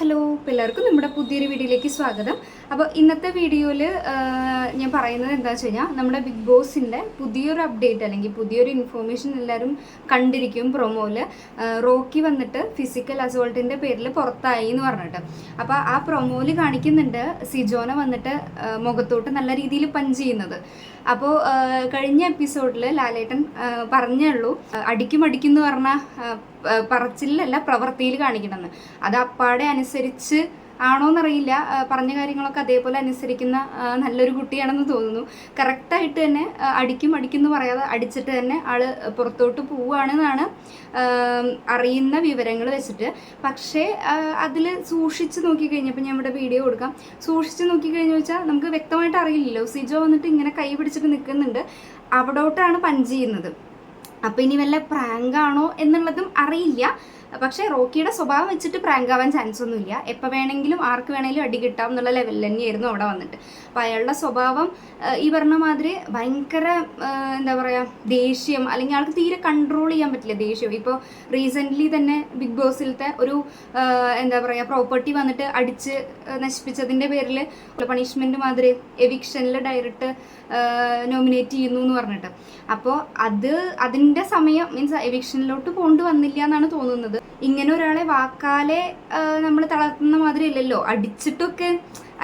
Hello പിള്ളേർക്കും നമ്മുടെ പുതിയൊരു വീഡിയോയിലേക്ക് സ്വാഗതം. അപ്പോൾ ഇന്നത്തെ വീഡിയോയിൽ ഞാൻ പറയുന്നത് എന്താ വെച്ച് കഴിഞ്ഞാൽ നമ്മുടെ ബിഗ് ബോസിന്റെ പുതിയൊരു അപ്ഡേറ്റ് അല്ലെങ്കിൽ പുതിയൊരു ഇൻഫോർമേഷൻ എല്ലാവരും കണ്ടിരിക്കും പ്രൊമോയിൽ റോക്കി വന്നിട്ട് ഫിസിക്കൽ അസോൾട്ടിന്റെ പേരിൽ പുറത്തായി എന്ന് പറഞ്ഞിട്ട്. അപ്പോൾ ആ പ്രൊമോയിൽ കാണിക്കുന്നുണ്ട് സിജോന വന്നിട്ട് മുഖത്തോട്ട് നല്ല രീതിയിൽ പഞ്ച് ചെയ്യുന്നത്. അപ്പോൾ കഴിഞ്ഞ എപ്പിസോഡിൽ ലാലേട്ടൻ പറഞ്ഞുള്ളൂ അടിക്കും അടിക്കും എന്ന് പറഞ്ഞ പറച്ചിലല്ല പ്രവൃത്തിയിൽ കാണിക്കണമെന്ന് അത് അപ്പാടെ അനുസരിച്ച് ആണോന്നറിയില്ല. പറഞ്ഞ കാര്യങ്ങളൊക്കെ അതേപോലെ അനുസരിക്കുന്ന നല്ലൊരു കുട്ടിയാണെന്ന് തോന്നുന്നു. കറക്റ്റായിട്ട് തന്നെ അടിക്കും അടിക്കും എന്ന് പറയാതെ അടിച്ചിട്ട് തന്നെ ആൾ പുറത്തോട്ട് പോവുകയാണെന്നാണ് അറിയുന്ന വിവരങ്ങൾ വെച്ചിട്ട്. പക്ഷേ അതിൽ സൂക്ഷിച്ച് നോക്കിക്കഴിഞ്ഞപ്പോൾ ഞാൻ ഇവിടെ വീഡിയോ കൊടുക്കാം. സൂക്ഷിച്ച് നോക്കിക്കഴിഞ്ഞു വെച്ചാൽ നമുക്ക് വ്യക്തമായിട്ട് അറിയില്ലല്ലോ. സിജോ വന്നിട്ട് ഇങ്ങനെ കൈ പിടിച്ചിട്ട് നിൽക്കുന്നുണ്ട് അവിടോട്ടാണ് പഞ്ച് ചെയ്യുന്നത്. അപ്പോൾ ഇനി വല്ല പ്രാങ്കാണോ എന്നുള്ളതും അറിയില്ല. പക്ഷേ റോക്കിയുടെ സ്വഭാവം വെച്ചിട്ട് പ്രാങ്ക് ആവാൻ ചാൻസ് ഒന്നുമില്ല എപ്പോൾ വേണമെങ്കിലും ആർക്ക് വേണമെങ്കിലും അടി കിട്ടാം എന്നുള്ള ലെവലിൽ തന്നെയായിരുന്നു അവിടെ വന്നിട്ട്. അപ്പോൾ അയാളുടെ സ്വഭാവം ഈ പറഞ്ഞ മാതിരി ഭയങ്കര എന്താ പറയുക ദേഷ്യം അല്ലെങ്കിൽ ആൾക്ക് തീരെ കൺട്രോൾ ചെയ്യാൻ പറ്റില്ല ദേഷ്യം. ഇപ്പോൾ റീസെന്റ്ലി തന്നെ ബിഗ് ബോസിലത്തെ ഒരു എന്താ പറയുക പ്രോപ്പർട്ടി വന്നിട്ട് അടിച്ച് നശിപ്പിച്ചതിന്റെ പേരിൽ പണിഷ്മെന്റ് മാതിരി എവിക്ഷനിൽ ഡയറക്റ്റ് നോമിനേറ്റ് ചെയ്യുന്നു എന്ന് പറഞ്ഞിട്ട്. അപ്പോൾ അത് അതിന്റെ സമയം മീൻസ് എവിക്ഷനിലോട്ട് കൊണ്ടുവന്നില്ല എന്നാണ് തോന്നുന്നത്. ഇങ്ങനെ ഒരാളെ വാക്കാലെ നമ്മൾ തളർത്തുന്ന മാതിരി ഇല്ലല്ലോ അടിച്ചിട്ടൊക്കെ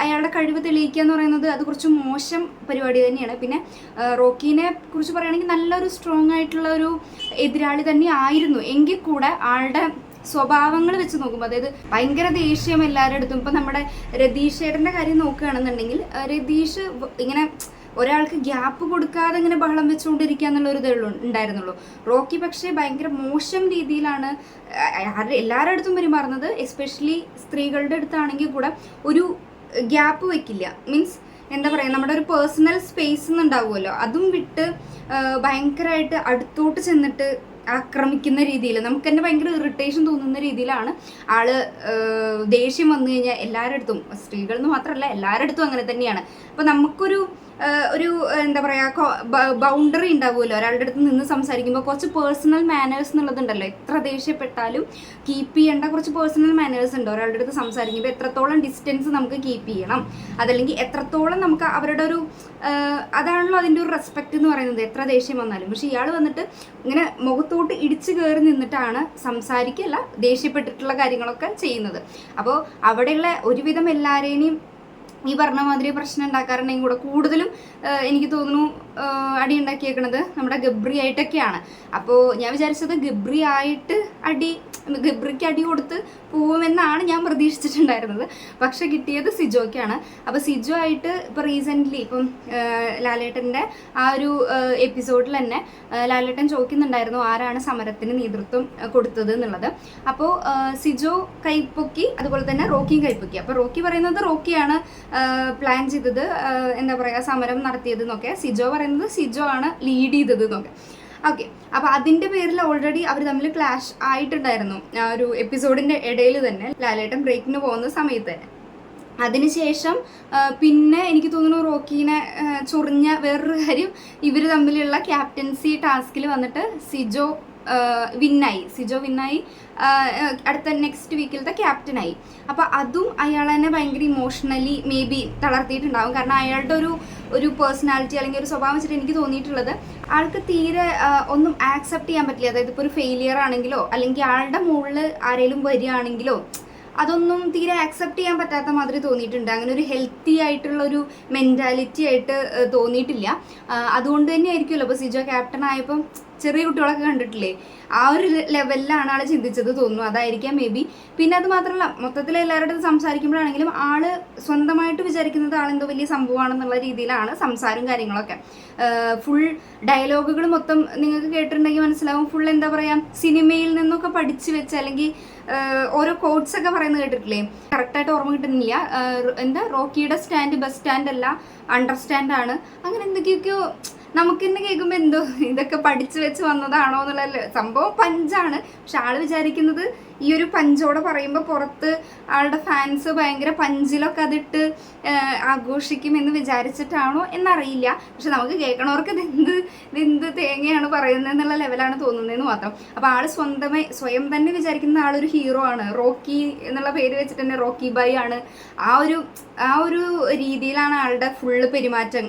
അയാളുടെ കഴിവ് തെളിയിക്കുക എന്ന് പറയുന്നത് അത് കുറച്ച് മോശം പരിപാടി തന്നെയാണ്. പിന്നെ റോക്കിനെ കുറിച്ച് പറയുകയാണെങ്കിൽ നല്ലൊരു സ്ട്രോങ് ആയിട്ടുള്ള ഒരു എതിരാളി തന്നെ ആയിരുന്നു. എങ്കിൽ കൂടെ ആളുടെ സ്വഭാവങ്ങൾ വെച്ച് നോക്കുമ്പോൾ അതായത് ഭയങ്കര ദേഷ്യം എല്ലാവരുടെ അടുത്തും. ഇപ്പം നമ്മുടെ രതീഷേടന്റെ കാര്യം നോക്കുകയാണെന്നുണ്ടെങ്കിൽ രതീഷ് ഇങ്ങനെ ഒരാൾക്ക് ഗ്യാപ്പ് കൊടുക്കാതെ ഇങ്ങനെ ബഹളം വെച്ചുകൊണ്ടിരിക്കുക എന്നുള്ളൊരു ഇതേ ഉണ്ടായിരുന്നുള്ളൂ. റോക്കി പക്ഷേ ഭയങ്കര മോശം രീതിയിലാണ് എല്ലാവരുടെ അടുത്തും പെരുമാറുന്നത്. എസ്പെഷ്യലി സ്ത്രീകളുടെ അടുത്താണെങ്കിൽ കൂടെ ഒരു ഗ്യാപ്പ് വെക്കില്ല. മീൻസ് എന്താ പറയുക നമ്മുടെ ഒരു പേഴ്സണൽ സ്പേസ് എന്നുണ്ടാവുമല്ലോ. അതും വിട്ട് ഭയങ്കരമായിട്ട് അടുത്തോട്ട് ചെന്നിട്ട് ആക്രമിക്കുന്ന രീതിയിൽ നമുക്ക് തന്നെ ഭയങ്കര ഇറിറ്റേഷൻ തോന്നുന്ന രീതിയിലാണ് ആൾ ദേഷ്യം വന്നു കഴിഞ്ഞാൽ എല്ലാവരുടെ അടുത്തും. സ്ത്രീകളെന്ന് മാത്രമല്ല എല്ലാവരുടെ അടുത്തും അങ്ങനെ തന്നെയാണ്. അപ്പോൾ നമുക്കൊരു ഒരു എന്താ പറയുക ബൗണ്ടറി ഉണ്ടാവുമല്ലോ. ഒരാളുടെ അടുത്ത് നിന്ന് സംസാരിക്കുമ്പോൾ കുറച്ച് പേഴ്സണൽ മാനേഴ്സ് എന്നുള്ളതുണ്ടല്ലോ. എത്ര ദേഷ്യപ്പെട്ടാലും കീപ്പ് ചെയ്യേണ്ട കുറച്ച് പേഴ്സണൽ മാനേഴ്സ് ഉണ്ട്. ഒരാളുടെ അടുത്ത് സംസാരിക്കുമ്പോൾ എത്രത്തോളം ഡിസ്റ്റൻസ് നമുക്ക് കീപ്പ് ചെയ്യണം. അതല്ലെങ്കിൽ എത്രത്തോളം നമുക്ക് അവരുടെ ഒരു അതാണല്ലോ അതിന്റെ ഒരു റെസ്പെക്റ്റ് എന്ന് പറയുന്നത്. എത്ര ദേഷ്യം വന്നാലും. പക്ഷെ ഇയാൾ വന്നിട്ട് ഇങ്ങനെ മുഖത്തോട്ട് ഇടിച്ചു കയറി നിന്നിട്ടാണ് സംസാരിക്കല്ല ദേഷ്യപ്പെട്ടിട്ടുള്ള കാര്യങ്ങളൊക്കെ ചെയ്യുന്നത്. അപ്പോൾ അവിടെയുള്ള ഒരുവിധം എല്ലാവരെയും ഈ പറഞ്ഞ മാതിരി പ്രശ്നം ഉണ്ടാക്കാറുണ്ടെങ്കിൽ കൂടെ കൂടുതലും എനിക്ക് തോന്നുന്നു അടി ഉണ്ടാക്കിയേക്കണത് നമ്മുടെ ഗബ്രി ആയിട്ടൊക്കെയാണ്. അപ്പോൾ ഞാൻ വിചാരിച്ചത് ഗബ്രി ആയിട്ട് അടി ഗബ്രിക്ക് അടി കൊടുത്ത് പോകുമെന്നാണ് ഞാൻ പ്രതീക്ഷിച്ചിട്ടുണ്ടായിരുന്നത്. പക്ഷെ കിട്ടിയത് സിജോയ്ക്കാണ്. അപ്പോൾ സിജോ ആയിട്ട് ഇപ്പോൾ റീസെന്റ്ലി ഇപ്പം ലാലേട്ടന്റെ ആ ഒരു എപ്പിസോഡിൽ തന്നെ ലാലേട്ടൻ ചോദിക്കുന്നുണ്ടായിരുന്നു ആരാണ് സമരത്തിന് നേതൃത്വം കൊടുത്തത് എന്നുള്ളത്. അപ്പോൾ സിജോ കൈപ്പൊക്കി അതുപോലെ തന്നെ റോക്കിയും കൈപ്പൊക്കി. അപ്പോൾ റോക്കി പറയുന്നത് റോക്കിയാണ് പ്ലാൻ ചെയ്തത് എന്താ പറയുക സമരം നടത്തിയത് എന്നൊക്കെ സിജോ പറയുന്നത്. സിജോ ആണ് ലീഡ് ചെയ്തത് എന്നൊക്കെ ഓക്കെ അപ്പോൾ അതിന്റെ പേരിൽ ഓൾറെഡി അവർ തമ്മിൽ ക്ലാഷ് ആയിട്ടുണ്ടായിരുന്നു. ആ ഒരു എപ്പിസോഡിന്റെ ഇടയിൽ തന്നെ ലാലേട്ടൻ ബ്രേക്കിന് പോകുന്ന സമയത്ത്. തന്നെ അതിനുശേഷം പിന്നെ എനിക്ക് തോന്നുന്നു റോക്കീനെ ചൊറിഞ്ഞ വേറൊരു കാര്യം ഇവർ തമ്മിലുള്ള ക്യാപ്റ്റൻസി ടാസ്കിൽ വന്നിട്ട് സിജോ വിന്നായി സിജോ വിന്നായി അടുത്ത നെക്സ്റ്റ് വീക്കിലത്തെ ക്യാപ്റ്റനായി അപ്പോൾ അതും അയാൾ തന്നെ ഭയങ്കര ഇമോഷണലി മേ ബി തളർത്തിയിട്ടുണ്ടാവും. കാരണം അയാളുടെ ഒരു ഒരു പേഴ്സണാലിറ്റി അല്ലെങ്കിൽ ഒരു സ്വഭാവം വെച്ചിട്ട് എനിക്ക് തോന്നിയിട്ടുള്ളത് ആൾക്ക് തീരെ ഒന്നും ആക്സെപ്റ്റ് ചെയ്യാൻ പറ്റില്ല. അതായത് ഇപ്പോൾ ഒരു ഫെയിലിയർ ആണെങ്കിലോ അല്ലെങ്കിൽ ആളുടെ മുകളിൽ ആരെങ്കിലും വരികയാണെങ്കിലോ അതൊന്നും തീരെ ആക്സെപ്റ്റ് ചെയ്യാൻ പറ്റാത്ത മാതിരി തോന്നിയിട്ടുണ്ട്. അങ്ങനെ ഒരു ഹെൽത്തി ആയിട്ടുള്ള ഒരു മെന്റാലിറ്റി ആയിട്ട് തോന്നിയിട്ടില്ല. അതുകൊണ്ട് തന്നെ ആയിരിക്കുമല്ലോ ഇപ്പോൾ സിജോ ക്യാപ്റ്റൻ ആയപ്പം ചെറിയ കുട്ടികളൊക്കെ കണ്ടിട്ടില്ലേ? ആ ഒരു ലെവലിലാണ് ആൾ ചിന്തിച്ചത് തോന്നുന്നു. അതായിരിക്കാം മേ ബി പിന്നെ അത് മാത്രമല്ല മൊത്തത്തിൽ എല്ലാവരുടെ സംസാരിക്കുമ്പോഴാണെങ്കിലും ആൾ സ്വന്തമായിട്ട് വിചാരിക്കുന്നത് ആളെന്തോ വലിയ സംഭവമാണെന്നുള്ള രീതിയിലാണ് സംസാരം കാര്യങ്ങളൊക്കെ. ഫുൾ ഡയലോഗുകൾ മൊത്തം നിങ്ങൾക്ക് കേട്ടിട്ടുണ്ടെങ്കിൽ മനസ്സിലാവും. ഫുൾ എന്താ പറയാ സിനിമയിൽ നിന്നൊക്കെ പഠിച്ചു വെച്ച് അല്ലെങ്കിൽ ഓരോ കോഡ്സ് ഒക്കെ പറയുന്നത് കേട്ടിട്ടില്ലേ? കറക്റ്റായിട്ട് ഓർമ്മ കിട്ടുന്നില്ല. എന്താ? റോക്കിയുടെ സ്റ്റാൻഡ് ബസ് സ്റ്റാൻഡ് അല്ല അണ്ടർസ്റ്റാൻഡ് ആണ്. അങ്ങനെ എന്തൊക്കെയൊക്കെയോ നമുക്ക് തന്നെ കേൾക്കുമ്പോൾ എന്തോ ഇതൊക്കെ പഠിച്ചു വെച്ച് വന്നതാണോ എന്നുള്ള സംഭവം പഞ്ചാണ്. പക്ഷെ ആൾ വിചാരിക്കുന്നത് ഈ ഒരു പഞ്ചോടെ പറയുമ്പോൾ പുറത്ത് ആളുടെ ഫാൻസ് ഭയങ്കര പഞ്ചിലൊക്കെ അതിട്ട് ആഘോഷിക്കും ആഘോഷിക്കുമെന്ന് വിചാരിച്ചിട്ടാണോ എന്നറിയില്ല. പക്ഷെ നമുക്ക് കേൾക്കണവർക്ക് ഇതെന്ത് ഇതെന്ത് ഇത് തേങ്ങയാണ് പറയുന്നത് എന്നുള്ള ലെവലാണ് തോന്നുന്നതെന്ന് മാത്രം. അപ്പോൾ ആൾ സ്വന്തമായി സ്വയം തന്നെ വിചാരിക്കുന്ന ആളൊരു ഹീറോ ആണ്. റോക്കി എന്നുള്ള പേര് വെച്ചിട്ട് തന്നെ റോക്കി ബൈ ആണ്. ആ ഒരു ആ ഒരു രീതിയിലാണ് ആളുടെ ഫുള്ള് പെരുമാറ്റം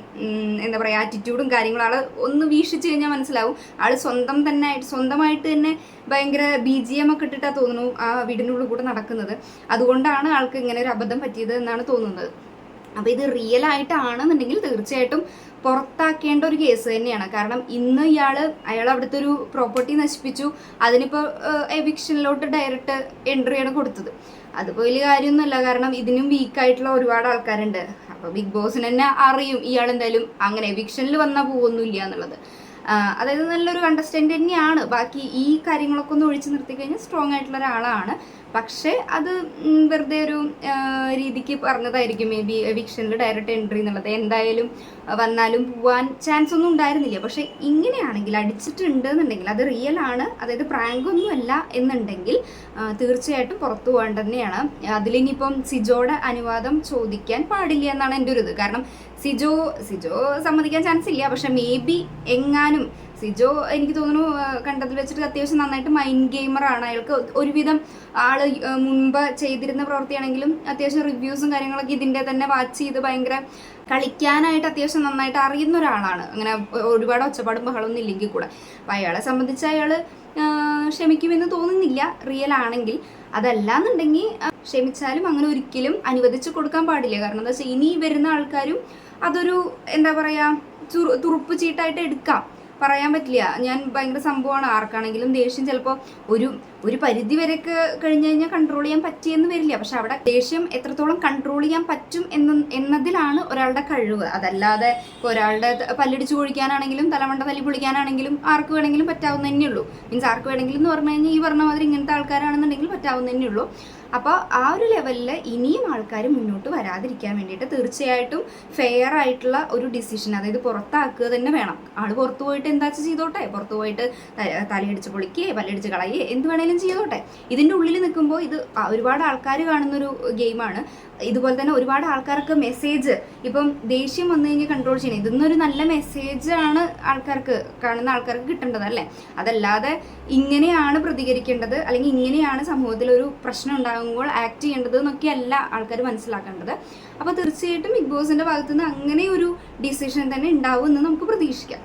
എന്താ പറയുക ആറ്റിറ്റ്യൂഡും കാര്യങ്ങളും ആൾ ഒന്ന് വീക്ഷിച്ച് കഴിഞ്ഞാൽ മനസ്സിലാവും. ആൾ സ്വന്തം തന്നെ സ്വന്തമായിട്ട് തന്നെ ഭയങ്കര ബി ജി എം ഒക്കെ ഇട്ടിട്ടാ തോന്നുന്നു ആ വീടിനുള്ളിൽ കൂടെ നടക്കുന്നത്. അതുകൊണ്ടാണ് ആൾക്ക് ഇങ്ങനെ ഒരു അബദ്ധം പറ്റിയത് എന്നാണ് തോന്നുന്നത്. അപ്പോൾ ഇത് റിയൽ ആയിട്ടാണെന്നുണ്ടെങ്കിൽ തീർച്ചയായിട്ടും പുറത്താക്കേണ്ട ഒരു കേസ് തന്നെയാണ്. കാരണം ഇന്ന് ഇയാൾ അയാൾ അവിടുത്തെ ഒരു പ്രോപ്പർട്ടി നശിപ്പിച്ചു. അതിനിപ്പോ എവിക്ഷനിലോട്ട് ഡയറക്റ്റ് എൻട്രിയാണ് കൊടുത്തത്. അതിപ്പോൾ വലിയ കാര്യമൊന്നുമല്ല. കാരണം ഇതിനും വീക്കായിട്ടുള്ള ഒരുപാട് ആൾക്കാരുണ്ട്. അപ്പോൾ ബിഗ് ബോസിന് തന്നെ അറിയും ഇയാൾ എന്തായാലും അങ്ങനെ എവിക്ഷനിൽ വന്നാൽ പോകുന്നില്ല എന്നുള്ളത്. അതായത് നല്ലൊരു അണ്ടർസ്റ്റാൻഡിങ് തന്നെയാണ്. ബാക്കി ഈ കാര്യങ്ങളൊക്കെ ഒന്ന് ഒഴിച്ചു നിർത്തി കഴിഞ്ഞാൽ സ്ട്രോങ് ആയിട്ടുള്ള ഒരാളാണ്. പക്ഷേ അത് വെറുതെ ഒരു രീതിക്ക് പറഞ്ഞതായിരിക്കും. മേ ബി എവിക്ഷനിൽ ഡയറക്റ്റ് എൻട്രി എന്നുള്ളത്. എന്തായാലും വന്നാലും പോവാൻ ചാൻസ് ഒന്നും ഉണ്ടായിരുന്നില്ല. പക്ഷേ ഇങ്ങനെയാണെങ്കിൽ അടിച്ചിട്ടുണ്ട് എന്നുണ്ടെങ്കിൽ അത് റിയൽ ആണ്. അതായത് പ്രാങ്ക് ഒന്നും അല്ല എന്നുണ്ടെങ്കിൽ തീർച്ചയായിട്ടും പുറത്തു പോകേണ്ടത് തന്നെയാണ്. അതിലിനിയിപ്പം സിജോയുടെ അനുവാദം ചോദിക്കാൻ പാടില്ല എന്നാണ് എന്റെ ഒരു ഇത്. കാരണം സിജോ സിജോ സമ്മതിക്കാൻ ചാൻസ് ഇല്ല. പക്ഷെ മേ ബി എങ്ങാനും സിജോ എനിക്ക് തോന്നുന്നു കണ്ടതിൽ വെച്ചിട്ട് അത്യാവശ്യം നന്നായിട്ട് മൈൻഡ് ഗെയിമറാണ് അയാൾക്ക് ഒരുവിധം ആൾ ആ, മുൻപ് ചെയ്തിരുന്ന പ്രവൃത്തിയാണെങ്കിലും അത്യാവശ്യം റിവ്യൂസും കാര്യങ്ങളൊക്കെ ഇതിന്റെ തന്നെ വാച്ച് ചെയ്ത് ഭയങ്കര കളിക്കാനായിട്ട് അത്യാവശ്യം നന്നായിട്ട് അറിയുന്ന ഒരാളാണ്. അങ്ങനെ ഒരുപാട് ഒച്ചപ്പാടും ബഹളമൊന്നും ഇല്ലെങ്കിൽ കൂടെ. അപ്പം അയാളെ സംബന്ധിച്ച് അയാൾ ക്ഷമിക്കുമെന്ന് തോന്നുന്നില്ല. റിയൽ ആണെങ്കിൽ. അതല്ലാന്നുണ്ടെങ്കിൽ എന്നുണ്ടെങ്കിൽ ക്ഷമിച്ചാലും അങ്ങനെ ഒരിക്കലും അനുവദിച്ചു കൊടുക്കാൻ പാടില്ല. കാരണം എന്താ വെച്ചാൽ ഇനി വരുന്ന ആൾക്കാരും അതൊരു എന്താ പറയുക തുറുപ്പ് ചീട്ടായിട്ട് എടുക്കാം. പറയാൻ പറ്റില്ല. ഞാൻ ഭയങ്കര സംഭവമാണ്. ആർക്കാണെങ്കിലും ദേഷ്യം ചിലപ്പോൾ ഒരു ഒരു പരിധി വരെയൊക്കെ കഴിഞ്ഞ് കഴിഞ്ഞാൽ കൺട്രോൾ ചെയ്യാൻ പറ്റിയെന്ന് വരില്ല. പക്ഷെ അവിടെ ദേഷ്യം എത്രത്തോളം കൺട്രോൾ ചെയ്യാൻ പറ്റും എന്ന എന്നതിലാണ് ഒരാളുടെ കഴിവ്. അതല്ലാതെ ഒരാളുടെ പല്ലിടിച്ച് കുഴിക്കാനാണെങ്കിലും തലമണ്ട തല്ലി പൊളിക്കാനാണെങ്കിലും ആർക്ക് വേണമെങ്കിലും പറ്റാവുന്ന തന്നെയുള്ളൂ മീൻസ് ആർക്ക് വേണമെങ്കിലും എന്ന് പറഞ്ഞു കഴിഞ്ഞാൽ ഈ പറഞ്ഞ മാതിരി ഇങ്ങനത്തെ ആൾക്കാരാണെന്നുണ്ടെങ്കിൽ പറ്റാവുന്ന തന്നെയുള്ളൂ അപ്പോൾ ആ ഒരു ലെവലിൽ ഇനിയും ആൾക്കാർ മുന്നോട്ട് വരാതിരിക്കാൻ വേണ്ടിയിട്ട് തീർച്ചയായിട്ടും ഫെയർ ആയിട്ടുള്ള ഒരു ഡിസിഷൻ അതായത് പുറത്താക്കുക തന്നെ വേണം. ആൾ പുറത്തു പോയിട്ട് എന്താ ചെയ്തോട്ടെ? പുറത്തു പോയിട്ട് തലയടിച്ച് പൊളിക്കുകയെ പല്ലടിച്ച് കളയേ എന്ത് വേണേലും ചെയ്തോട്ടെ. ഇതിന്റെ ഉള്ളിൽ നിൽക്കുമ്പോൾ ഇത് ഒരുപാട് ആൾക്കാർ കാണുന്നൊരു ഗെയിമാണ് ഇതുപോലെ തന്നെ ഒരുപാട് ആൾക്കാർക്ക് മെസ്സേജ് ഇപ്പം ദേഷ്യം വന്നു കഴിഞ്ഞാൽ കൺട്രോൾ ചെയ്യണം. ഇതൊന്നൊരു നല്ല മെസ്സേജ് ആണ് ആൾക്കാർക്ക് കാണുന്ന ആൾക്കാർക്ക് കിട്ടേണ്ടത് അല്ലേ? അതല്ലാതെ ഇങ്ങനെയാണ് പ്രതികരിക്കേണ്ടത് അല്ലെങ്കിൽ ഇങ്ങനെയാണ് സമൂഹത്തിൽ ഒരു പ്രശ്നം ഉണ്ടാകുമ്പോൾ ആക്ട് ചെയ്യേണ്ടത് എന്നൊക്കെയല്ല ആൾക്കാർ മനസ്സിലാക്കേണ്ടത്. അപ്പോൾ തീർച്ചയായിട്ടും ബിഗ് ബോസിന്റെ ഭാഗത്തുനിന്ന് അങ്ങനെ ഒരു ഡിസിഷൻ തന്നെ ഉണ്ടാവും എന്ന് നമുക്ക് പ്രതീക്ഷിക്കാം.